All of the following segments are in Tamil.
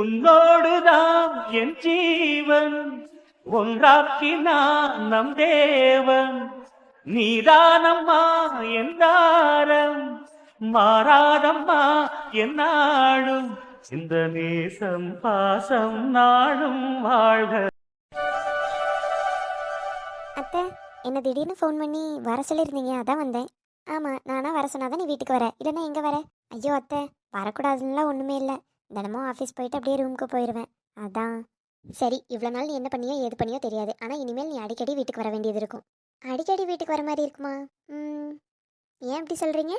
உன்னோடுதான் என் ஜீவன். ஒன்றாக்கினான் நம் தேவன். நீதானம்மா என்றாரம் மாறாதம்மா என் இந்த நேசம் பாசம் நாடும் வாழ்க. அத்தை என்ன திடீர்னு ஃபோன் பண்ணி வர சொல்லியிருந்தீங்க அதான் வந்தேன். ஆமாம் நானா வர சொன்னாதான் நீ வீட்டுக்கு வர. இல்லைன்னா எங்கே வர? ஐயோ அத்தை வரக்கூடாதுன்னா ஒன்றுமே இல்லை. தினமும் ஆஃபீஸ் போயிட்டு அப்படியே ரூமுக்கு போயிடுவேன் அதான். சரி இவ்வளோ நாள் நீ என்ன பண்ணியோ ஏது பண்ணியோ தெரியாது. ஆனால் இனிமேல் நீ அடிக்கடி வீட்டுக்கு வர வேண்டியது இருக்கும். அடிக்கடி வீட்டுக்கு வர மாதிரி இருக்குமா? ம். ஏன் அப்படி சொல்கிறீங்க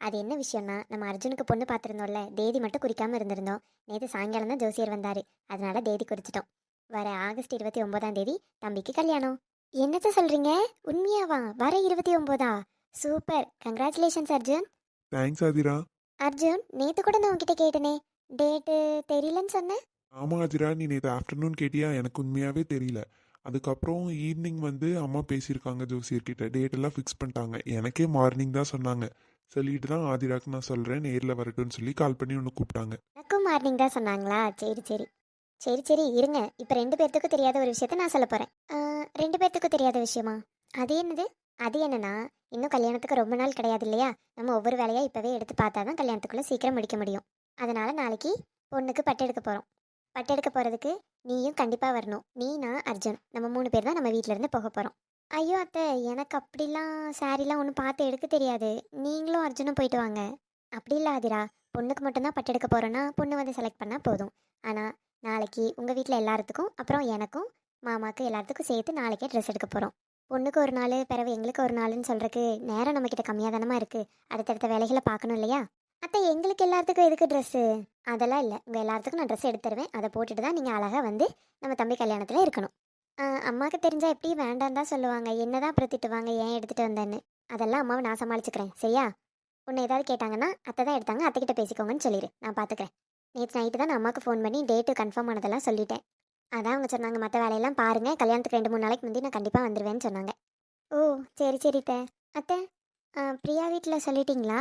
அது என்ன விஷயம்னா நம்ம அர்ஜுனுக்கு பொண்ணு பார்த்துருந்தோம்ல தேதி மட்டும் குறிக்காமல் இருந்திருந்தோம். நேற்று சாயங்காலம் தான் ஜோசியர் வந்தார். அதனால தேதி குறிச்சிட்டோம். வர ஆகஸ்ட் இருபத்தி ஒன்பதாம் தேதி தம்பிக்கு கல்யாணம். என்னத்த சொல்றீங்க? உண்மையாவா? வர இருபத்தி ஒம்போதா super. Congratulations Arjun. Thanks Aadhira. Arjun நேத்து கூட நான் உன்கிட்ட கேட்டனே. டேட்டு தெரியலன்னு சொன்னேன் ஆமா ஆதிரா. நீ நேற்று ஆஃப்டர்நூன் கேட்டியா? எனக்கு உண்மையாவே தெரியல. அதுக்கப்புறம் ஈவினிங் வந்து அம்மா பேசியிருக்காங்க ஜோசியர்கிட்ட டேட் எல்லாம் ஃபிக்ஸ் பண்ணிட்டாங்க. எனக்கே மார்னிங் தான் சொன்னாங்க. சொல்லிட்டு தான் ஆதிராக்கு நான் சொல்கிறேன் நேரில் வரட்டும்னு சொல்லி கால் பண்ணி ஒன்று கூப்பிட்டாங்க. எனக்கும் மார்னிங் தான் சொன்னாங்களா? சரி சரி. சரி சரி. இருங்க. இப்போ ரெண்டு பேர்த்துக்கும் தெரியாத ஒரு விஷயத்த நான் சொல்ல போகிறேன் ரெண்டு பேர்த்துக்கும் தெரியாத விஷயமா? அது என்னது? அது என்னன்னா இன்னும் கல்யாணத்துக்கு ரொம்ப நாள் கிடையாது இல்லையா? நம்ம ஒவ்வொரு வேலையாக இப்போவே எடுத்து பார்த்தா தான் கல்யாணத்துக்குள்ளே சீக்கிரம் முடிக்க முடியும். அதனால் நாளைக்கு பொண்ணுக்கு பட்டு எடுக்க போகிறோம் பட்டு எடுக்க போகிறதுக்கு நீயும் கண்டிப்பாக வரணும். நீ நான் அர்ஜுன். நம்ம மூணு பேர் தான் நம்ம வீட்டிலேருந்து போக போகிறோம் ஐயோ அத்தை எனக்கு அப்படிலாம் சாரிலாம் ஒன்றும் பார்த்து எடுக்க தெரியாது. நீங்களும் அர்ஜுனும் போயிட்டு வாங்க. அப்படி இல்லை ஆதிரா. பொண்ணுக்கு மட்டும்தான் பட்டு எடுக்க போகிறோன்னா பொண்ணு வந்து செலக்ட் பண்ணால் போதும். ஆனால் நாளைக்கு உங்கள் வீட்டில் எல்லாத்துக்கும் அப்புறம் எனக்கும் மாமாக்கு எல்லாத்துக்கும் சேர்த்து நாளைக்கே ட்ரெஸ் எடுக்க போகிறோம் பொண்ணுக்கு ஒரு நாள் பிறகு எங்களுக்கு ஒரு நாள்னு சொல்கிறதுக்கு நேரம் நம்மக்கிட்ட கம்மியாக தானமாக இருக்குது அடுத்தடுத்த வேலைகளை பார்க்கணும் இல்லையா? அத்தை எங்களுக்கு எல்லாத்துக்கும் எதுக்கு ட்ரெஸ்ஸு அதெல்லாம் இல்லை. உங்கள் எல்லாத்துக்கும் நான் ட்ரெஸ் எடுத்து தருவேன் அதை போட்டுட்டு தான் நீங்கள் அழகாக வந்து நம்ம தம்பி கல்யாணத்தில் இருக்கணும். அம்மாவுக்கு தெரிஞ்சால் எப்படி வேண்டாம் தான் சொல்லுவாங்க. என்ன தான் அப்புறம் திட்டுவாங்க ஏன் எடுத்துகிட்டு வந்தேன்னு. அதெல்லாம் அம்மாவை நான் சமாளிச்சுக்கிறேன். சரியா? உன்னை ஏதாவது கேட்டாங்கன்னா அத்தை தான் எடுத்தாங்க. அத்தைக்கிட்ட பேசிக்கோங்கன்னு சொல்லிடு நான் பார்த்துக்கிறேன் நேற்று நைட்டு தான் நான் அம்மாவுக்கு ஃபோன் பண்ணி டேட்டு கன்ஃபார்ம் ஆனதெல்லாம் சொல்லிட்டேன். அதான் அவங்க சொன்னாங்க மற்ற வேலையெல்லாம் பாருங்கள் கல்யாணத்துக்கு ரெண்டு மூணு நாளைக்கு முந்தி நான் கண்டிப்பாக வந்துடுவேன்னு சொன்னாங்க. ஓ சரி சரி அத்தை. அத்தை பிரியா வீட்டில் சொல்லிட்டீங்களா?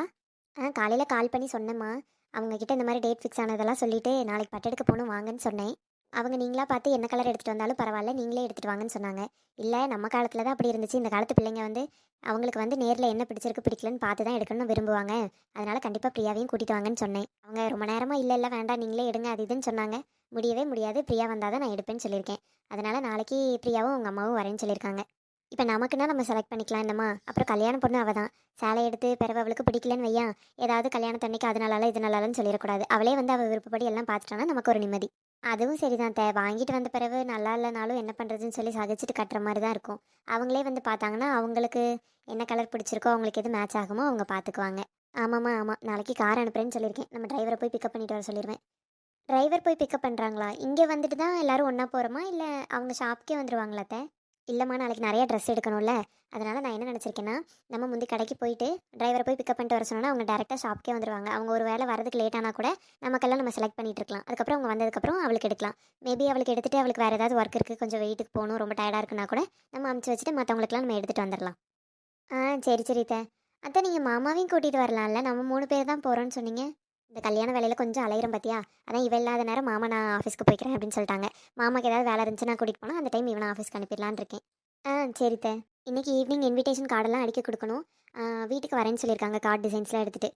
ஆ காலையில் கால் பண்ணி சொன்னேம்மா. அவங்கக்கிட்ட இந்த மாதிரி டேட் ஃபிக்ஸ் ஆனதெல்லாம் சொல்லிவிட்டு நாளைக்கு பட்டெடுக்க போகணும் வாங்கன்னு சொன்னேன். அவங்க நீங்களாக பார்த்து என்ன கலர் எடுத்துகிட்டு வந்தாலும் பரவாயில்ல நீங்களே எடுத்துகிட்டு வாங்கன்னு சொன்னாங்க. இல்லை நம்ம காலத்தில் தான் அப்படி இருந்துச்சு. இந்த காலத்து பிள்ளைங்க வந்து அவங்களுக்கு வந்து நேரில் என்ன பிடிச்சிருக்கு பிடிக்கலன்னு பார்த்து தான் எடுக்கணும்னு விரும்புவாங்க. அதனால் கண்டிப்பாக பிரியாவையும் கூட்டிகிட்டு வாங்கன்னு சொன்னேன். அவங்க ரொம்ப நேரமாக இல்லை இல்லை வேண்டாம் நீங்களே எடுங்க அது இதுன்னு சொன்னாங்க. முடியவே முடியாது. பிரியா வந்தால் தான் நான் எடுப்பேன்னு சொல்லியிருக்கேன். அதனால் நாளைக்கு பிரியாவும் உங்கள் அம்மாவும் வரேன்னு சொல்லியிருக்காங்க. இப்போ நமக்குன்னா நம்ம செலக்ட் பண்ணிக்கலாம் என்னம்மா? அப்புறம் கல்யாண பொண்ணு அவள் தான் சேலை எடுத்து பிறவை அவளுக்கு பிடிக்கலன்னு வையா? ஏதாவது கல்யாணத்தன்னைக்கு அதனால இது நல்லாலன்னு சொல்லிடக்கூடாது. அவளே வந்து அவள் விருப்பப்படி எல்லாம் பார்த்துட்டானா நமக்கு ஒரு நிம்மதி. அதுவும் சரிதான் தே. வாங்கிட்டு வந்த பிறகு நல்லா இல்லைனாலும் என்ன பண்ணுறதுன்னு சொல்லி சகிச்சுட்டு கட்டுற மாதிரி தான் இருக்கும். அவங்களே வந்து பார்த்தாங்கன்னா அவங்களுக்கு என்ன கலர் பிடிச்சிருக்கோ அவங்களுக்கு எது மேட்ச் ஆகுமோ அவங்க பார்த்துக்குவாங்க ஆமாம்மா ஆமாம் நாளைக்கு கார் அனுப்புறேன்னு சொல்லியிருக்கேன். நம்ம டிரைவரை போய் பிக்கப் பண்ணிட்டு வர சொல்லிடுவேன் டிரைவர் போய் பிக்கப் பண்ணுறாங்களா இங்கே வந்துட்டு தான் எல்லாரும் ஒன்றா போகிறோமா இல்லை அவங்க ஷாப்க்கே வந்துடுவாங்களா தே? இல்லைம்மா நாளைக்கு நிறைய ட்ரெஸ் எடுக்கணும்ல. அதனால் நான் என்ன நினச்சிருக்கேன்னா நம்ம முந்தி கடைக்கு போயிட்டு டிரைவரை போய் பிக்கப் பண்ணிட்டு வர சொன்னா அவங்க டேரெக்டாக ஷாப்க்கே வந்துடுவாங்க அவங்க ஒரு வேலை வரதுக்கு லேட் ஆனால் கூட நமக்கெல்லாம் நம்ம செலக்ட் பண்ணிட்டு இருக்கலாம். அதுக்கப்புறம் அவங்க வந்ததுக்கப்புறம் அவளுக்கு எடுக்கலாம். மேபி அவளுக்கு எடுத்துகிட்டு அவளுக்கு வேறு ஏதாவது ஒர்க் இருக்குது கொஞ்சம் வெயிட்டுக்கு போகணும் ரொம்ப டயர்டாக இருக்குன்னா கூட நம்ம அமுச்சு வச்சுட்டு மற்றவங்களுக்குலாம் நம்ம எடுத்துகிட்டு வந்துடலாம் ஆ சரி சரி தே அத்தை நீங்கள் மாமாவையும் கூட்டிகிட்டு வரலாம்ல? நம்ம மூணு பேர் தான் போகிறோன்னு சொன்னீங்க. இந்த கல்யாண வேலையில் கொஞ்சம் அலையிறம் பார்த்தியா அதான் இவ இல்லாத நேரம் மாமா நான் ஆஃபீஸ்க்கு போய்க்கிறேன் அப்படின்னு சொல்லிட்டாங்க. மாமாக்கு ஏதாவது வேலை இருந்துச்சுன்னா கூட்டிகிட்டு போனால் அந்த டைம் இவனை ஆஃபீஸ்க்கு அனுப்பிடலான்னு இருக்கேன். ஆ சரி அத்தை இன்னைக்கு ஈவினிங் இன்விடேஷன் கார்டெல்லாம் அடிக்க கொடுக்கணும். வீட்டுக்கு வரேன்னு சொல்லியிருக்காங்க கார்டு டிசைன்ஸ்லாம் எடுத்துகிட்டு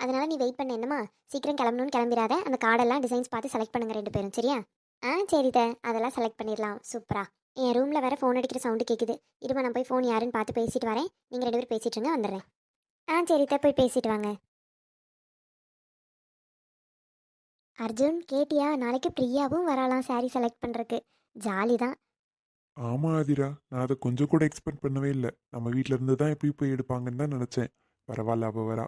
அதனால் நீ வெயிட் பண்ண என்னம்மா? சீக்கிரம் கிளம்பணும்னு கிளம்பிடாத. அந்த கார்டெல்லாம் டிசைன்ஸ் பார்த்து செலக்ட் பண்ணுங்க ரெண்டு பேரும் சரியா? ஆ சரி தே. அதெல்லாம் செலக்ட் பண்ணிடலாம். சூப்பரா. என் ரூமில் வேறு ஃபோன் அடிக்கிற சவுண்டு கேட்குது இருமா நான் போய் ஃபோன் யாருன்னு பார்த்து பேசிட்டு வரேன். நீங்கள் ரெண்டு பேரும் பேசிட்டுருங்க வந்துடுறேன். ஆ சரி தே போய் பேசிட்டு வாங்க. அர்ஜுன் கேட்டியா? நாளைக்கு பிரியாவும் வரலாம் saree செலக்ட் பண்ணுறக்கு ஜாலி தான் ஆமா ஆதிரா. நான் அதை கொஞ்சம் கூட எக்ஸ்பெக்ட் பண்ணவே இல்லை. நம்ம வீட்ல இருந்து தான் எப்படி போய் எடுப்பாங்கன்னு தான் நினச்சேன். பரவாயில்ல அவ வரா.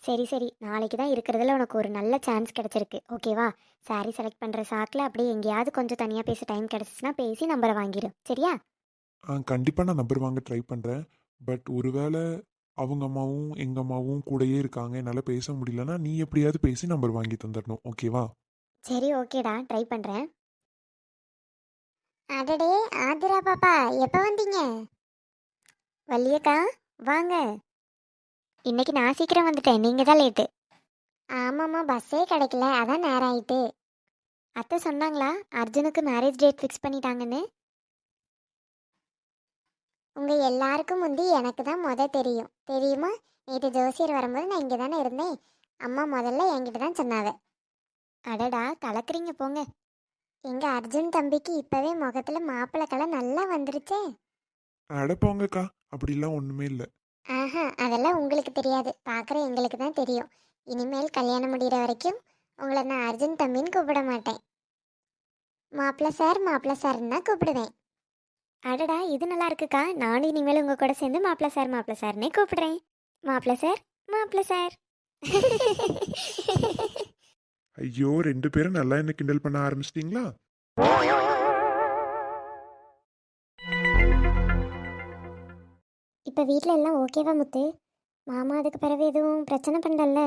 சரி சரி. நாளைக்கு தான் இருக்கிறதுல உனக்கு ஒரு நல்ல சான்ஸ் கிடச்சிருக்கு. ஓகேவா saree செலக்ட் பண்ணுற சாக்கில் அப்படியே எங்கேயாவது கொஞ்சம் தனியாக பேச டைம் கிடச்சிச்சுன்னா பேசி நம்பரை வாங்கிடு. சரியா? ஆ கண்டிப்பாக நான் நம்பர் வாங்க ட்ரை பண்ணுறேன் பட் ஒருவேளை அவங்க அம்மாவும் எங்கள் அம்மாவும் கூடயே இருக்காங்க. என்னால் பேச முடியலன்னா நீ எப்படியாவது பேசி நம்பர் வாங்கி தந்துடணும் ஓகேவா சரி ஓகேடா ட்ரை பண்ணுறேன் அடடே ஆதிரா பாப்பா எப்போ வந்தீங்க? வள்ளியக்கா வாங்க. இன்னைக்கு நான் சீக்கிரம் வந்துட்டேன். நீங்கள் தான் லேட்டு ஆமாம்மா பஸ்ஸே கிடைக்கல. அதான் நேரம் ஆயிட்டு. அத்தை சொன்னாங்களா அர்ஜுனுக்கு மேரேஜ் டேட் ஃபிக்ஸ் பண்ணிட்டாங்கன்னு? உங்கள் எல்லாருக்கும் முந்தி எனக்கு தான் முத தெரியும். தெரியுமா? நேற்று ஜோசியர் வரும்போது நான் இங்கே தானே இருந்தேன். அம்மா முதல்ல என்கிட்ட தான் சொன்னாவ அடடா கலக்குறீங்க போங்க. எங்கள் அர்ஜுன் தம்பிக்கு இப்போவே முகத்தில் மாப்பிள்ளை கலை நல்லா வந்துருச்சே. அட போங்கக்கா அப்படிலாம் ஒன்றுமே இல்லை. ஆஹா அதெல்லாம் உங்களுக்கு தெரியாது. பார்க்குற எங்களுக்கு தான் தெரியும். இனிமேல் கல்யாணம் முடிகிற வரைக்கும் உங்களை நான் அர்ஜுன் தம்பின்னு கூப்பிட மாட்டேன். மாப்பிள்ள சார் மாப்பிள்ள சார்னு தான் கூப்பிடுவேன். அடடா இது நல்லா இருக்குக்கா நானும் இனிமேல் உங்கள் கூட சேர்ந்து மாப்பிள்ள சார் மாப்பிள்ள சார்னே கூப்பிடுறேன். மாப்பிள்ள சார் மாப்பிள்ள சார். ஐயோ ரெண்டு பேரும் நல்லா என்ன கிண்டல் பண்ண ஆரம்பிச்சிட்டிங்களா? இப்போ வீட்டில் எல்லாம் ஓகேவா முத்து? மாமா அதுக்கு பிறகு எதுவும் பிரச்சனை பண்ணல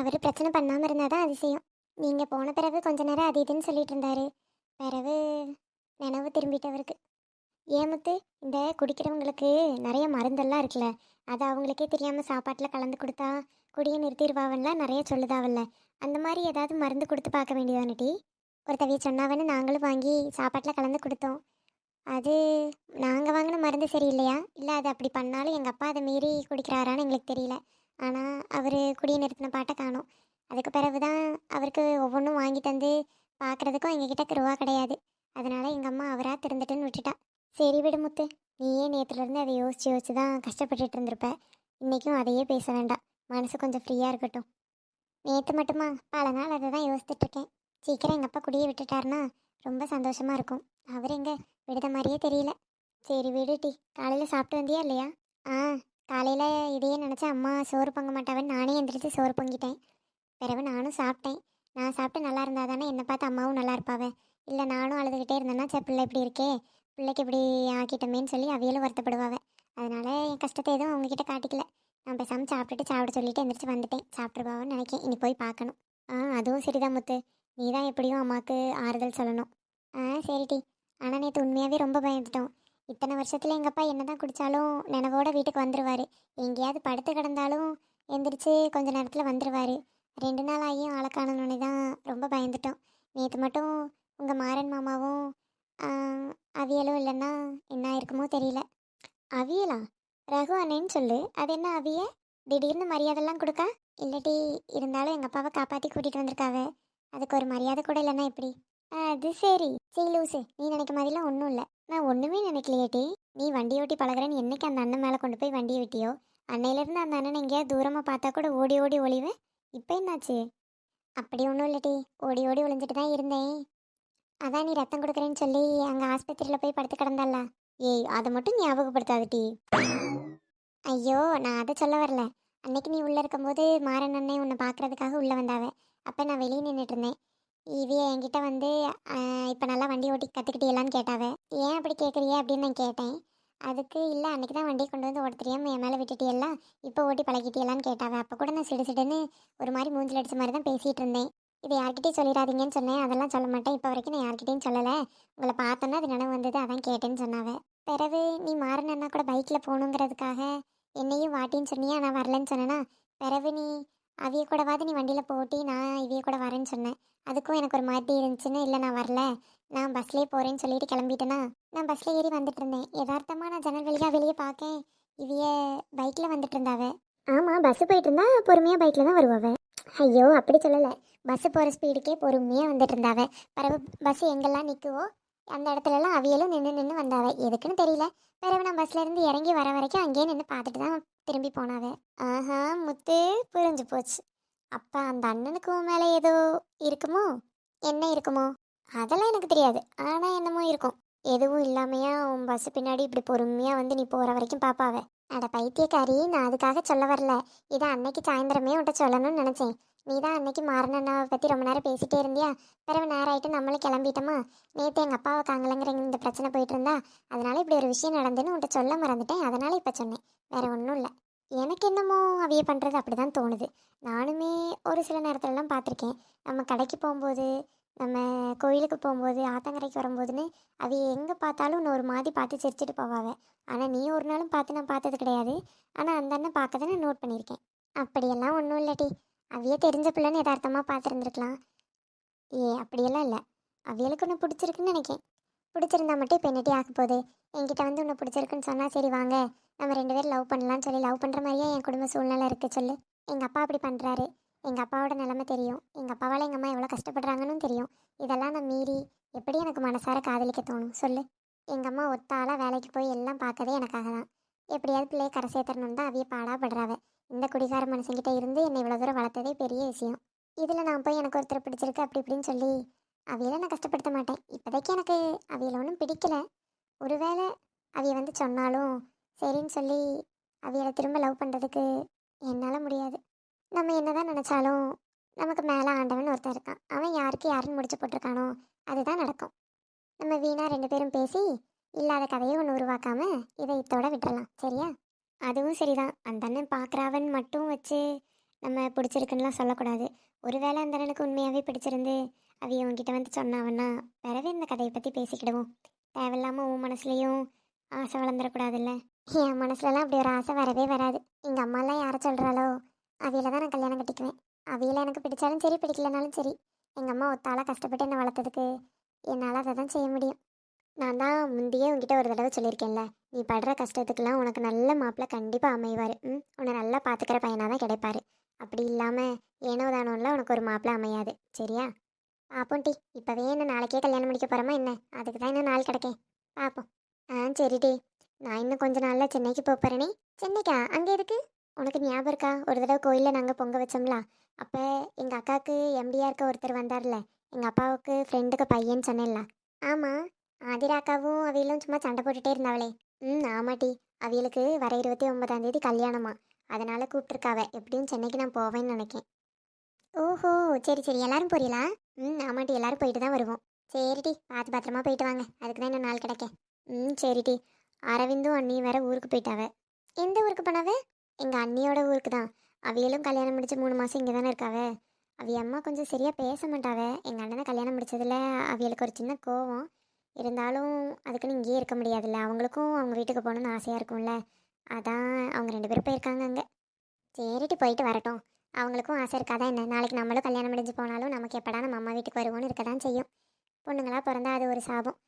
அவர் பிரச்சனை பண்ணாமல் இருந்தால் தான் அதிசயம். நீங்கள் போன பிறகு கொஞ்ச நேரம் அது இதுன்னு சொல்லிட்டு இருந்தாரு. பிறகு நினைவு திரும்பிட்டவருக்கு. ஏமத்து இந்த குடிக்கிறவங்களுக்கு நிறைய மருந்தெல்லாம் இருக்குல்ல. அது அவங்களுக்கே தெரியாமல் சாப்பாட்டில் கலந்து கொடுத்தா குடியை நிறுத்திடுவாவன்லாம் நிறைய சொல்லுதாவல்ல. அந்த மாதிரி ஏதாவது மருந்து கொடுத்து பார்க்க வேண்டியதானட்டி ஒரு ஒருத்தவிய சொன்னாவன்னு நாங்களும் வாங்கி சாப்பாட்டில் கலந்து கொடுத்தோம். அது நாங்கள் வாங்கின மருந்து சரியில்லையா? இல்லை அது அப்படி பண்ணாலும் எங்கள் அப்பா அதை மீறி குடிக்கிறாரான்னு எங்களுக்கு தெரியல. ஆனால் அவர் குடியை நிறுத்தின பாட்டை காணோம். அதுக்கு பிறகு தான் அவருக்கு ஒவ்வொன்றும் வாங்கி தந்து பார்க்குறதுக்கும் எங்ககிட்ட ரூபா கிடையாது. அதனால் எங்கள் அம்மா அவராக திறந்துட்டுன்னு விட்டுட்டா. சரி விடு முத்து. நீயே நேற்றுலேருந்து அதை யோசிச்சு யோசிச்சு தான் கஷ்டப்பட்டுட்டு இருந்திருப்ப. இன்றைக்கும் அதையே பேச வேண்டாம். மனசு கொஞ்சம் ஃப்ரீயாக இருக்கட்டும். நேற்று மட்டுமா? பல நாள் அதை தான் யோசிச்சுட்ருக்கேன் சீக்கிரம் எங்கள் அப்பா குடியே விட்டுட்டாருன்னா ரொம்ப சந்தோஷமாக இருக்கும். அவர் எங்கே? விடுத மாதிரியே தெரியல. சரி விடு டி. காலையில் சாப்பிட்டு வந்தியா இல்லையா? ஆ காலையில் இதையே நினச்சா அம்மா சோறு பொங்க மாட்டாவன்னு நானே எந்திரிச்சு சோறு பொங்கிட்டேன். பிறகு நானும் சாப்பிட்டேன். நான் சாப்பிட்டு நல்லா இருந்தால் தானே என்னை பார்த்து அம்மாவும் நல்லா இருப்பாவே. இல்லை நானும் அழுதுகிட்டே இருந்தேன்னா சே பிள்ளை இப்படி இருக்கே. பிள்ளைக்கு இப்படி ஆக்கிட்டோமேன்னு சொல்லி அவியலும் வருத்தப்படுவாங்க அதனால் என் கஷ்டத்தை எதுவும் அவங்கக்கிட்ட காட்டிக்கல. நான் பேசாமல் சாப்பிட்டுட்டு சாப்பிட சொல்லிட்டு எந்திரிச்சு வந்துட்டேன். சாப்பிட்ருப்பாவன்னு நினைக்கேன். இனி போய் பார்க்கணும். ஆ அதுவும் சரிதான் முத்து. நீ தான் எப்படியும் அம்மாவுக்கு ஆறுதல் சொல்லணும். ஆ சரி ஆனால் நேற்று உண்மையாகவே ரொம்ப பயந்துட்டோம். இத்தனை வருஷத்தில் எங்கள் அப்பா என்ன தான் குடித்தாலும் நினைவோட வீட்டுக்கு வந்துடுவார் எங்கேயாவது படுத்து கிடந்தாலும் எந்திரிச்சு கொஞ்ச நேரத்தில் வந்துடுவார் ரெண்டு நாள் ஆகியும் ஆளை காணணுன்னு தான் ரொம்ப பயந்துட்டோம். நேற்று மட்டும் உங்கள் மாறன் மாமாவும் அவியலும் இல்லைன்னா என்ன இருக்குமோ தெரியல. அவியலா? ரகு அண்ணேன்னு சொல்லு. அது என்ன அவிய? திடீர்னு மரியாதைலாம் கொடுக்கா? இல்லாட்டி இருந்தாலும் எங்கள் அப்பாவை காப்பாற்றி கூட்டிகிட்டு வந்திருக்காவ. அதுக்கு ஒரு மரியாதை கூட இல்லைன்னா எப்படி? அது சரி. சரி லூசு. நீ நினைக்க மாதிரிலாம் ஒன்றும் இல்லை. நான் ஒன்றுமே நினைக்கலையேட்டி நீ வண்டி ஓட்டி பழகுறேன்னு என்னைக்கு அந்த அண்ணன் மேலே கொண்டு போய் வண்டியை விட்டியோ? அன்னையிலேருந்து அந்த அண்ணன் எங்கேயாவது தூரமாக பார்த்தா கூட ஓடி ஓடி ஒளிவேன் இப்போ என்னாச்சு? அப்படி ஒன்றும் இல்லட்டி ஓடி ஓடி ஒளிஞ்சிட்டு தான் இருந்தேன். அதான் நீ ரத்தம் கொடுக்குறேன்னு சொல்லி அங்கே ஆஸ்பத்திரியில் போய் படுத்து கிடந்தால ஏய் அதை மட்டும் ஞாபகப்படுத்தாதுட்டி ஐயோ நான் அதை சொல்ல வரல. அன்னைக்கு நீ உள்ளே இருக்கும்போது மாறன் அண்ணன் உன்னை பார்க்கறதுக்காக உள்ளே வந்தாவ. அப்போ நான் வெளியே நின்றுட்டு இருந்தேன். இவிய என்கிட்ட வந்து இப்போ நல்லா வண்டி ஓட்டி கற்றுக்கிட்டீங்களான்னு கேட்டாவே. ஏன் அப்படி கேட்குறிய அப்படின்னு நான் கேட்டேன். அதுக்கு இல்லை அன்றைக்கி தான் வண்டியை கொண்டு வந்து ஓட்ட என் மேலே விட்டுட்டியெல்லாம் இப்போ ஓட்டி பழகிட்டியெல்லாம் கேட்டாவே. அப்போ கூட நான் சிடு சிடுன்னு ஒரு மாதிரி மூஞ்சில் அடிச்ச மாதிரி தான் பேசிகிட்டு இருந்தேன். இது யார்கிட்டையும் சொல்லிடாதீங்கன்னு சொன்னேன். அதெல்லாம் சொல்ல மாட்டேன். இப்போ வரைக்கும் நான் யார்கிட்டையும் சொல்லலை. உங்களை பார்த்தோன்னா அது நினைவு வந்தது. அதான் கேட்டேன்னு சொன்னாவ. பிறகு நீ மாறினா கூட பைக்கில் போகணுங்கிறதுக்காக என்னையும் வாட்டின்னு சொன்னியா? நான் வரலன்னு சொன்னேன்னா பிறகு நீ அவிய கூடவாது நீ வண்டியில் போட்டி நான் இவிய கூட வரேன்னு சொன்னேன். அதுக்கும் எனக்கு ஒரு மாதிரி இருந்துச்சுன்னு இல்லை நான் வரல. நான் பஸ்லேயே போகிறேன்னு சொல்லிட்டு கிளம்பிட்டேனா? நான் பஸ்ஸில் ஏறி வந்துட்டு இருந்தேன் யதார்த்தமாக நான் ஜன்னல் வழியாக வெளியே பார்க்கேன் இவிய பைக்கில் வந்துட்டு இருந்தாவே ஆமாம் பஸ்ஸு போயிட்டு இருந்தா பொறுமையாக பைக்கில் தான் வருவாவே. ஐயோ அப்படி சொல்லலை. பஸ்ஸு போகிற ஸ்பீடுக்கே பொறுமையாக வந்துட்டு இருந்தாவ. பிறகு பஸ் எங்கெல்லாம் நிற்குவோ அந்த இடத்துலலாம் அவியலும் நின்று நின்று வந்தாவ. எதுக்குன்னு தெரியல. பிறகு நான் பஸ்லேருந்து இறங்கி வர வரைக்கும் அங்கேயே நின்று பார்த்துட்டு தான் திரும்பி போனாவ. ஆஹா முத்து புரிஞ்சு போச்சு. அப்போ அந்த அண்ணனுக்கு உன் மேலே ஏதோ இருக்குமோ? என்ன இருக்குமோ? அதெல்லாம் எனக்கு தெரியாது. ஆனால் என்னமோ இருக்கும். எதுவும் இல்லாமையா உன் பஸ் பின்னாடி இப்படி பொறுமையாக வந்து நீ போகிற வரைக்கும் பார்ப்பாவே அட பைத்தியக்காரி நான் அதுக்காக சொல்ல வரல. இதை அன்னைக்கு சாயந்தரமே உன்ட்ட சொல்லணும்னு நினச்சேன். நீ தான் அன்னைக்கு மாறனண்ணாவை பற்றி ரொம்ப நேரம் பேசிகிட்டே இருந்தியா? பிறகு நேரம் ஆயிட்டு நம்மளும் கிளம்பிட்டோமா? நேற்று எங்கள் அப்பாவை காங்கலங்கிற இந்த பிரச்சனை போயிட்டு இருந்தா? அதனால் இப்படி ஒரு விஷயம் நடந்துன்னு உன்ட்ட சொல்ல மறந்துட்டேன். அதனால் இப்போ சொன்னேன். வேற ஒன்றும் இல்லை. எனக்கு என்னமோ அவிய பண்ணுறது அப்படி தான் தோணுது. நானுமே ஒரு சில நேரத்துலலாம் பார்த்துருக்கேன். நம்ம கடைக்கு போகும்போது நம்ம கோயிலுக்கு போகும்போது ஆத்தங்கரைக்கு வரும்போதுன்னு அவிய எங்கே பார்த்தாலும் இன்னும் ஒரு மாதிரி பார்த்து சிரிச்சிட்டு போவாங்க ஆனால் நீ ஒரு நாளும் பார்த்து நான் பார்த்தது கிடையாது. ஆனால் அந்த அண்ணன் பார்க்கதை நான் நோட் பண்ணியிருக்கேன். அப்படியெல்லாம் ஒன்றும் இல்லடி. அவிய தெரிஞ்ச பிள்ளைன்னு யதார்த்தமாக பார்த்துருந்துருக்கலாம் ஏ அப்படியெல்லாம் இல்லை. அவியலுக்கு உன்னை பிடிச்சிருக்குன்னு நினைக்கேன். பிடிச்சிருந்தா மட்டும் இப்போ என்னட்டி ஆக போகுது? என்கிட்ட வந்து உன்னை பிடிச்சிருக்குன்னு சொன்னால் சரி வாங்க. நம்ம ரெண்டு பேரும் லவ் பண்ணலாம்னு சொல்லி லவ் பண்ணுற மாதிரியே என் குடும்ப சூழ்நிலை இருக்குது சொல்லு. எங்கள் அப்பா அப்படி பண்ணுறாரு எங்கள் அப்பாவோட நிலைமை தெரியும். எங்கள் அப்பாவால் எங்கள் அம்மா எவ்வளோ கஷ்டப்படுறாங்கன்னு தெரியும். இதெல்லாம் நான் மீறி எப்படி எனக்கு மனசார காதலிக்க தோணும் சொல்லு. எங்கள் அம்மா ஒத்தாளாக வேலைக்கு போய் எல்லாம் பார்க்கதே எனக்காக தான் எப்படியாவது பிள்ளையை கரை சேர்த்தரணும் தான் அவிய பாடாபடுறாவ இந்த குடிகார மனுஷங்கிட்ட இருந்து என்னை இவ்வளோ தூரம் வளர்த்ததே பெரிய விஷயம். இதில் நான் போய் எனக்கு ஒருத்தர் பிடிச்சிருக்கு அப்படி இப்படின்னு சொல்லி அவியலை நான் கஷ்டப்படுத்த மாட்டேன். இப்போதைக்கு எனக்கு அவியலை ஒன்றும் பிடிக்கல. ஒருவேளை அவிய வந்து சொன்னாலும் சரின்னு சொல்லி அவியலை திரும்ப லவ் பண்ணுறதுக்கு என்னால் முடியாது. நம்ம என்னதான் நினச்சாலும் நமக்கு மேலே ஆண்டவன் ஒருத்தன் இருக்கான். அவன் யாருக்கு யாருன்னு முடிச்சு போட்டிருக்கானோ அதுதான் நடக்கும். நம்ம வீணாக ரெண்டு பேரும் பேசி இல்லாத கதையை ஒன்று உருவாக்காம இதை இத்தோட விட்டுறலாம். சரியா? அதுவும் சரிதான். அந்த அண்ணன் பார்க்குறாவன் மட்டும் வச்சு நம்ம பிடிச்சிருக்குன்னுலாம் சொல்லக்கூடாது. ஒருவேளை அந்த அண்ணனுக்கு உண்மையாகவே பிடிச்சிருந்து அவிய உன்கிட்ட வந்து சொன்னாவன்னா பிறவே இந்த கதையை பற்றி பேசிக்கிடுவோம். தேவையில்லாமல் உன் மனசுலேயும் ஆசை வளர்ந்துடக்கூடாதுல்ல? என் மனசுலலாம் அப்படி ஒரு ஆசை வரவே வராது. எங்கள் அம்மாலாம் யாரை சொல்கிறாளோ அவையில தான் நான் கல்யாணம் கட்டிக்குவேன். அவியில எனக்கு பிடிச்சாலும் சரி பிடிக்கலனாலும் சரி. எங்கள் அம்மா ஒத்தாளாக கஷ்டப்பட்டு என்னை வளர்த்ததுக்கு என்னால் அதை தான் செய்ய முடியும். நான் தான் முந்தையே உங்ககிட்ட ஒரு தடவை சொல்லியிருக்கேன்ல. நீ படுற கஷ்டத்துக்கெல்லாம் உனக்கு நல்ல மாப்பிள்ளை கண்டிப்பாக அமைவார். ம் உன்னை நல்லா பார்த்துக்கிற பையனாக தான் கிடைப்பாரு. அப்படி இல்லாமல் ஏனோ தானோல உனக்கு ஒரு மாப்பிள்ளை அமையாது. சரியா? பார்ப்போம் டி. இப்போவே என்ன நாளைக்கே கல்யாணம் முடிக்க போகிறோமா என்ன? அதுக்கு தான் என்ன நாள் கிடைக்கேன் பார்ப்போம் ஆ சரி டி. நான் இன்னும் கொஞ்ச நாளில் சென்னைக்கு போக போகிறேனே சென்னைக்கா? அங்கே எதுக்கு? உனக்கு ஞாபகம் இருக்கா? ஒரு தடவை கோயிலில் நாங்கள் பொங்க வச்சோம்ல. அப்போ எங்கள் அக்காவுக்கு எம்டியாக இருக்க ஒருத்தர் வந்தார்ல. எங்கள் அப்பாவுக்கு ஃப்ரெண்டுக்கு பையன் சொன்னேன்ல. ஆமாம் ஆதிராக்காவும் அவியலும் சும்மா சண்டை போட்டுட்டே இருந்தாவளே. ம் ஆமாட்டி அவியலுக்கு வர இருபத்தி ஒன்பதாம் தேதி கல்யாணமா. அதனால கூப்பிட்டுருக்காவ. எப்படியும் சென்னைக்கு நான் போவேன்னு நினைக்கேன். ஓஹோ சரி சரி. எல்லாரும் போறீங்களா? ம் ஆமாட்டி எல்லாரும் போயிட்டு தான் வருவோம். சரிடி. பார்த்து பத்திரமா போயிட்டு வாங்க. அதுக்கு தான் இன்னும் நாள் கிடைக்க. ம் சரிடி. அரவிந்தும் அண்ணியும் வேற ஊருக்கு போயிட்டாவ. எந்த ஊருக்கு போனாவ? எங்கள் அண்ணியோட ஊருக்கு தான். அவியலும் கல்யாணம் முடிச்சு மூணு மாதம் இங்கே தானே இருக்காவ. அவிய அம்மா கொஞ்சம் சரியாக பேச மாட்டாவ. எங்கள் அண்ணனை கல்யாணம் முடிச்சதில் அவியலுக்கு ஒரு சின்ன கோவம். இருந்தாலும் அதுக்குன்னு இங்கேயே இருக்க முடியாதுல்ல. அவங்களுக்கும் அவங்க வீட்டுக்கு போகணுன்னு ஆசையாக இருக்கும்ல. அதான் அவங்க ரெண்டு பேரும் போயிருக்காங்க அங்கே. சரிட்டு போயிட்டு வரட்டும். அவங்களுக்கும் ஆசை இருக்காதா என்ன? நாளைக்கு நம்மளும் கல்யாணம் முடிஞ்சு போனாலும் நமக்கு எப்படா நம்ம அம்மா வீட்டுக்கு வருவோம்னு இருக்க தான் செய்யும். பொண்ணுங்களாக பிறந்தா அது ஒரு சாபம்.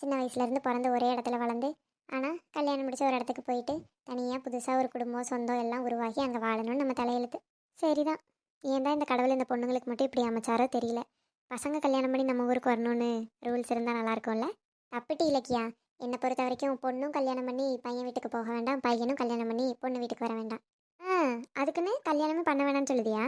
சின்ன வயசுலேருந்து பிறந்து ஒரே இடத்துல வளர்ந்து ஆனால் கல்யாணம் முடிச்ச ஒரு இடத்துக்கு போயிட்டு தனியாக புதுசாக ஒரு குடும்பம் சொந்தம் எல்லாம் உருவாகி அங்கே வாழணும்னு நம்ம தலையெழுத்து. சரிதான். ஏன் தான் இந்த கடவுள் இந்த பொண்ணுங்களுக்கு மட்டும் இப்படி அமைச்சாரோ தெரியல. பசங்க கல்யாணம் பண்ணி நம்ம ஊருக்கு வரணும்னு ரூல்ஸ் இருந்தால் நல்லாயிருக்கும்ல? தப்பிட்டு இலக்கியா. என்னை பொறுத்த வரைக்கும் பொண்ணும் கல்யாணம் பண்ணி பையன் வீட்டுக்கு போக வேண்டாம் பையனும் கல்யாணம் பண்ணி பொண்ணு வீட்டுக்கு வர வேண்டாம். ஆ அதுக்குன்னு கல்யாணமே பண்ண வேணாம்னு சொல்லுதியா?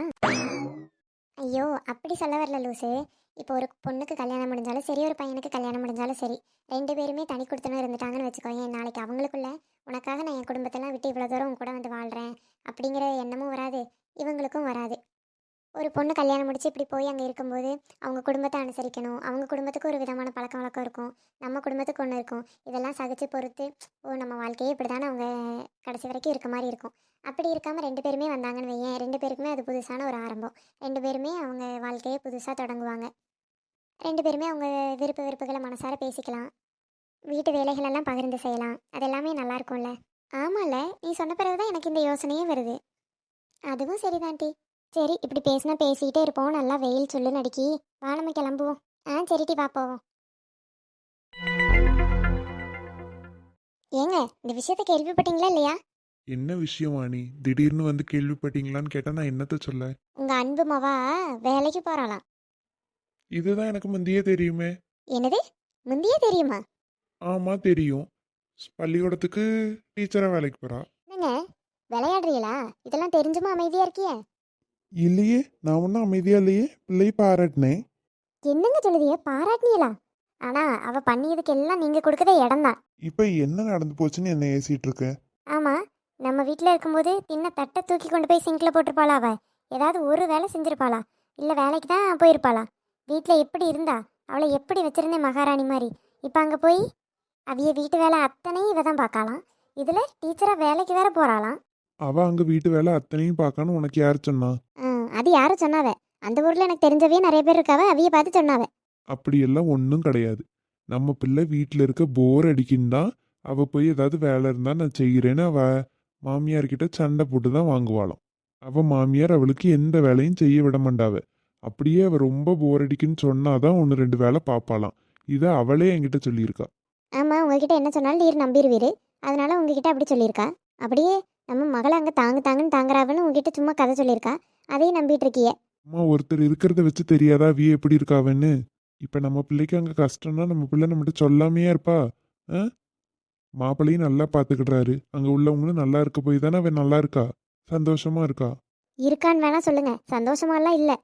ஐயோ அப்படி சொல்ல வரல லூசு. இப்போ ஒரு பொண்ணுக்கு கல்யாணம் முடிஞ்சாலும் சரி ஒரு பையனுக்கு கல்யாணம் முடிஞ்சாலும் சரி ரெண்டு பேருமே தனி கொடுத்தனும் இருந்துட்டாங்கன்னு வச்சுக்கோங்க நாளைக்கு அவங்களுக்குள்ள உனக்காக நான் என் குடும்பத்தெல்லாம் விட்டு இவ்வளோ தூரம் உன் கூட வந்து வாழ்கிறேன் அப்படிங்கிற எண்ணமும் வராது இவங்களுக்கும் வராது. ஒரு பொண்ணு கல்யாணம் முடிச்சு இப்படி போய் அங்கே இருக்கும்போது அவங்க குடும்பத்தை அனுசரிக்கணும். அவங்க குடும்பத்துக்கு ஒரு விதமான பழக்க வழக்கம் இருக்கும். நம்ம குடும்பத்துக்கு ஒன்று இருக்கும். இதெல்லாம் சகிச்சு பொறுத்து ஓ நம்ம வாழ்க்கையே இப்படி தானே அவங்க கடைசி வரைக்கும் இருக்க மாதிரி இருக்கும். அப்படி இருக்காமல் ரெண்டு பேருமே வந்தாங்கன்னு வையேன். ரெண்டு பேருக்குமே அது புதுசான ஒரு ஆரம்பம். ரெண்டு பேருமே அவங்க வாழ்க்கையை புதுசாக தொடங்குவாங்க. ரெண்டு பேருமே அவங்க விருப்ப விருப்புகளை மனசார பேசிக்கலாம். வீட்டு வேலைகளெல்லாம் பகிர்ந்து செய்யலாம். அது எல்லாமே நல்லாயிருக்கும்ல ஆமாம்ல நீ சொன்ன பிறகு தான் எனக்கு இந்த யோசனையே வருது. அதுவும் சரிதான் டி சரி இப்படி பேசினா பேசிக்கிட்டே இருப்போம். நல்லா வெயில் சொல்லு நடிக்கி வா நம்ம கிளம்புவோம். ஆ சரிட்டி போவோம். ஏங்க இந்த விஷயத்த கேள்விப்பட்டீங்களா இல்லையா? என்ன விஷயம் வாணி திடீர்னு வந்து கேள்விப்பட்டீங்களான்னு கேட்டால் நான் என்னத்த சொல்ல? உங்க அன்பு மவா வேலைக்கு போறாளாம். இதுதான் எனக்கு முந்தையே தெரியுமே. என்னது? முந்தையே தெரியுமா? ஆமாம் தெரியும். பள்ளிக்கூடத்துக்கு டீச்சராக வேலைக்கு போகிறா என்னங்க? விளையாடுறீங்களா இதெல்லாம் தெரிஞ்சுமா அமைதியா இருக்கியே? இல்லையே நான் ஒன்றும் அமைதியாக இல்லையே பிள்ளை பாராட்டினேன். என்னங்க சொல்லுதிய பாராட்டினீங்களா? ஆனா அவ பண்ணியதுக்கு எல்லாம் நீங்க கொடுக்கற இடம் தான் இப்போ என்ன நடந்து போச்சுன்னு என்ன ஏசிட்டு இருக்க? ஆமா நம்ம வீட்ல இருக்கும்போது தின்ன தட்டை தூக்கி கொண்டு போய் சிங்க்ல போட்டிருப்பாளா அவ? ஏதாவது ஒரு வேலை செஞ்சிருப்பாளா? இல்ல வேலைக்கு தான் போயிருப்பாளா? வீட்ல எப்படி இருந்தா? அவளை எப்படி வச்சிருந்தேன் மகாராணி மாதிரி? இப்போ அங்க போய் அவிய வீட்டு வேலை அத்தனையும் இவ தான் பார்க்கலாம். இதுல டீச்சரா வேலைக்கு வேற போறாளாம். அவ அங்கே வீட்டு வேலை அத்தனையும் பார்க்கணும் உனக்கு யார் சொன்னா? அது யாரும் சொன்னாவ? அந்த ஊர்ல எனக்கு தெரிஞ்சவே நிறைய பேர் இருக்காவ அவிய பார்த்து சொன்னாவ. அப்படியெல்லாம் ஒன்றும் கிடையாது. நம்ம பிள்ளை வீட்டில் இருக்க போர் அடிக்குன்னு தான் அவள் போய் ஏதாவது வேலை இருந்தால் நான் செய்கிறேன்னு அவ மாமியார்கிட்ட சண்டை போட்டு தான் வாங்குவாளாம். அவ மாமியார் அவளுக்கு எந்த வேலையும் செய்ய விட மாட்டாவ. அப்படியே அவ ரொம்ப போர் அடிக்குன்னு சொன்னாதான் ஒன்று ரெண்டு வேலை பார்ப்பாளாம் இதை அவளே என்கிட்ட சொல்லியிருக்கா. ஆமாம் உங்ககிட்ட என்ன சொன்னாலும் நீர் நம்பிடுவீரு அதனால உங்ககிட்ட அப்படி சொல்லியிருக்கா. அப்படியே நம்ம மகளை அங்கே தாங்கு தாங்குன்னு தாங்குறாவன்னு உங்ககிட்ட சும்மா கதை சொல்லியிருக்கா? அதையும் நம்பிட்டு இருக்கியே அம்மா ஒருத்தர் இருக்கிறத வச்சு தெரியாதா விய எப்படி இருக்காவன்னு? இப்போ நம்ம பிள்ளைக்கு அங்கே கஷ்டம்னா நம்ம பிள்ளை நம்மகிட்ட சொல்லாமையே இருப்பா? ஆ? மாப்பிள்ளையும் நல்லா பார்த்துக்கிடுறாரு அங்கே உள்ளவங்களும் நல்லா இருக்க போய் தானே அவன் நல்லா இருக்கா? சந்தோஷமா இருக்கா? இருக்கான்னு வேணா சொல்லுங்க. சந்தோஷமாலாம் இல்லை.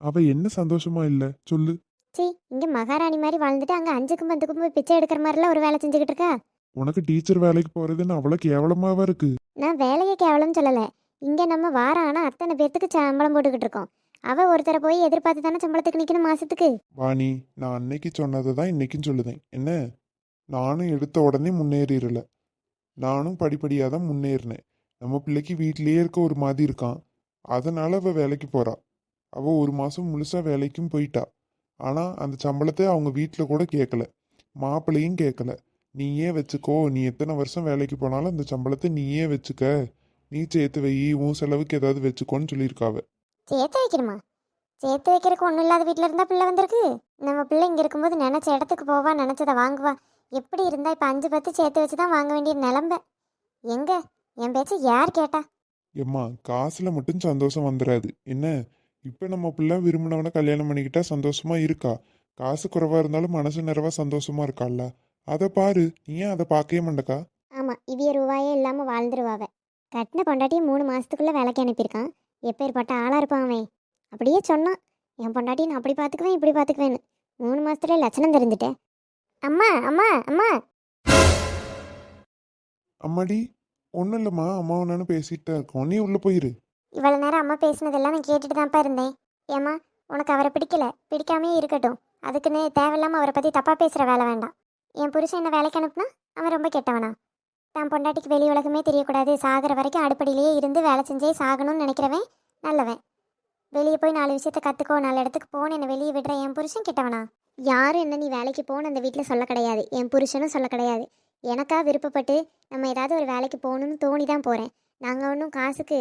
அவ என்ன சந்தோஷமா இல்லை? சொல்லு. சி இங்கே மகாராணி மாதிரி வாழ்ந்துட்டு அங்கே அஞ்சுக்கும் பத்துக்கும் போய் பிச்சை எடுக்கிற மாதிரிலாம் ஒரு வேலை செஞ்சுக்கிட்டு இருக்கா? உனக்கு டீச்சர் வேலைக்கு போறதுன்னு அவ்வளோ கேவலமாவா இருக்கு? நான் வேலையை கேவலம் சொல்லலை. இங்கே நம்ம வாரம் ஆனால் அத்தனை பேர்த்துக்கு சம்பளம் போட்டுக்கிட்டு இருக்கோம். அவள் ஒருத்தரை போய் எதிர்பார்த்து தானே சம்பளத்துக்கு நிற்கணும் மாசத்துக்கு? வாணி நான் அன்னைக்கு சொன்னதை தான் இன்னைக்கும் சொல்லுதேன். என்ன? நானும் எடுத்த உடனே முன்னேறிடல. நானும் படிப்படியாக தான் முன்னேறினேன். நம்ம பிள்ளைக்கு வீட்டிலேயே இருக்க ஒரு மாதிரி இருக்கான். அதனால அவள் வேலைக்கு போறா. அவள் ஒரு மாதம் முழுசாக வேலைக்கும் போயிட்டா. ஆனால் அந்த சம்பளத்தை அவங்க வீட்டில் கூட கேட்கல மாப்பிள்ளையும் கேட்கல நீயே வச்சுக்கோ. நீ எத்தனை வருஷம் வேலைக்கு போனாலும் அந்த சம்பளத்தை நீயே வச்சுக்க. நீ சேர்த்து வை. உன் செலவுக்கு ஏதாவது வச்சுக்கோன்னு சொல்லியிருக்காவ. சேர்த்து வைக்கணுமா? சேர்த்து வைக்கிறதுக்கு ஒன்றும் இல்லாத வீட்டில் இருந்தால் பிள்ளை வந்திருக்கு. நம்ம பிள்ளை இங்கே இருக்கும்போது நினச்ச இடத்துக்கு போவா நினச்சதை வாங்குவா. எப்படி இருந்தா இப்போ அஞ்சு பத்து சேர்த்து வச்சு தான் வாங்க வேண்டிய நிலம்ப எங்க? என் பேச்ச யார் கேட்டா? எம்மா காசுல மட்டும் சந்தோஷம் வந்துடாது என்ன? இப்போ நம்ம பிள்ளை விரும்பினவனை கல்யாணம் பண்ணிக்கிட்டா சந்தோஷமா இருக்கா? காசு குறைவா இருந்தாலும் மனசு நிறைவா சந்தோஷமா இருக்கால்ல அதை பாரு ஏன் அதை பார்க்கவே மாட்டக்கா? ஆமாம் இவிய ரூபாயே இல்லாமல் வாழ்ந்துருவாவ. கட்டின பொண்டாட்டியை மூணு மாதத்துக்குள்ளே வேலைக்கு அனுப்பியிருக்கான். எப்பேற்பட்ட ஆளாக இருப்பான் அவன். அப்படியே சொன்னான் என் பொண்டாட்டியை நான் அப்படி பார்த்துக்குவேன் இப்படி பார்த்துக்குவேன்னு மூணு மாதத்துல லட்சணம் தெரிஞ்சுட்டேன் அம்மா அம்மா அம்மா. அம்மாடி ஒன்றும் இல்லைம்மா அம்மாவை நானும் பேசிட்டு தான் இருக்கோம். நீ உள்ள போயிரு. இவ்வளோ நேரம் அம்மா பேசினதெல்லாம் நான் கேட்டுட்டு தான்ப்பா இருந்தேன். ஏம்மா உனக்கு அவரை பிடிக்கல. பிடிக்காமே இருக்கட்டும். அதுக்குன்னு தேவையில்லாமல் அவரை பற்றி தப்பாக பேசுகிற வேலை வேண்டாம். என் புருஷன் என்ன வேலைக்கு அனுப்புனா அவன் ரொம்ப கெட்டவனா? தான் பொண்டாட்டிக்கு வெளி உலகமே தெரியக்கூடாது. சாகிற வரைக்கும் அடுப்படியிலேயே இருந்து வேலை செஞ்சே சாகணும்னு நினைக்கிறவன் நல்லவன். வெளியே போய் நாலு விஷயத்த கற்றுக்கோ நாலு இடத்துக்கு போன என்னை வெளியே விடுற என் புருஷன் கெட்டவனா? யாரும் என்ன நீ வேலைக்கு போகணும் அந்த வீட்டில் சொல்ல கிடையாது. என் புருஷனும் சொல்ல கிடையாது. எனக்கா விருப்பப்பட்டு நம்ம ஏதாவது ஒரு வேலைக்கு போகணும்னு தோணி தான் போகிறேன் நாங்கள் ஒன்றும் காசுக்கு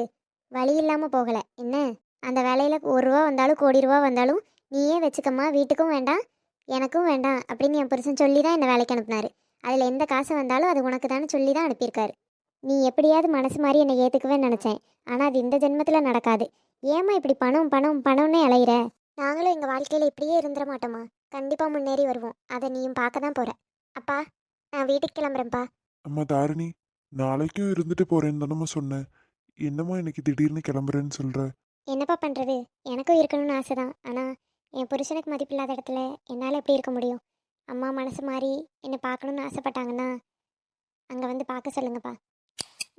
வழி இல்லாமல் போகலை. என்ன? அந்த வேலையில் ஒரு ரூபா வந்தாலும் கோடி ரூபா வந்தாலும் நீயே வச்சுக்கம்மா. வீட்டுக்கும் வேண்டாம். எனக்கும் வேண்டாம் அப்படின்னு என் புருஷன் சொல்லி தான் என்னை வேலைக்கு அனுப்புனாரு. அதில் எந்த காசு வந்தாலும் அது உனக்கு தானே சொல்லி தான் அனுப்பியிருக்காரு. நீ எப்படியாவது மனசு மாதிரி என்னை ஏற்றுக்குவேன்னு நினச்சேன். ஆனால் அது இந்த ஜென்மத்தில் நடக்காது. ஏம்மா இப்படி பணம் பணம் பணம்னே அலையிற? நாங்களும் எங்கள் வாழ்க்கையில் இப்படியே இருந்துட மாட்டோமா? கண்டிப்பாக முன்னேறி வருவோம். அதை நீயும் பார்க்க தான் போகிற அப்பா நான் வீட்டுக்கு கிளம்புறேன்ப்பா. அம்மா தாரிணி நாளைக்கும் இருந்துட்டு போறேன்னு தானம்மா சொன்னேன் என்னம்மா இன்னைக்கு திடீர்னு கிளம்புறேன்னு சொல்ற? என்னப்பா பண்ணுறது எனக்கும் இருக்கணும்னு ஆசை தான் ஆனால் என் புருஷனுக்கு மதிப்பில்லாத இடத்துல என்னால் எப்படி இருக்க முடியும்? அம்மா மனசு மாறி என்னை பார்க்கணுன்னு ஆசைப்பட்டாங்கன்னா அங்கே வந்து பார்க்க சொல்லுங்கப்பா.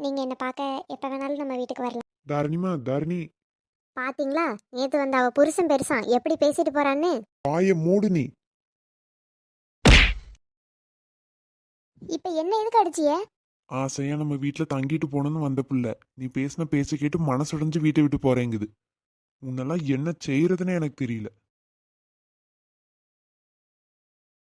நீங்கள் என்னை பார்க்க எப்போ வேணாலும் நம்ம வீட்டுக்கு வரலாம். தாரிணிமா தாரிணி. பார்த்தீங்களா நேற்று வந்து அவள் புருஷன் பெருசான் எப்படி பேசிட்டு போகிறான்னு வாய மூடு நீ. இப்போ என்ன எதுக்கு அடிச்சிய? ஆசையா நம்ம வீட்டில் தங்கிட்டு போகணும்னு வந்த புள்ள. நீ பேசின பேச்ச கேட்டு மனசுடைஞ்சு வீட்டை விட்டு போறேங்குது. உன்னெல்லாம் என்ன செய்யறதுன்னு எனக்கு தெரியல.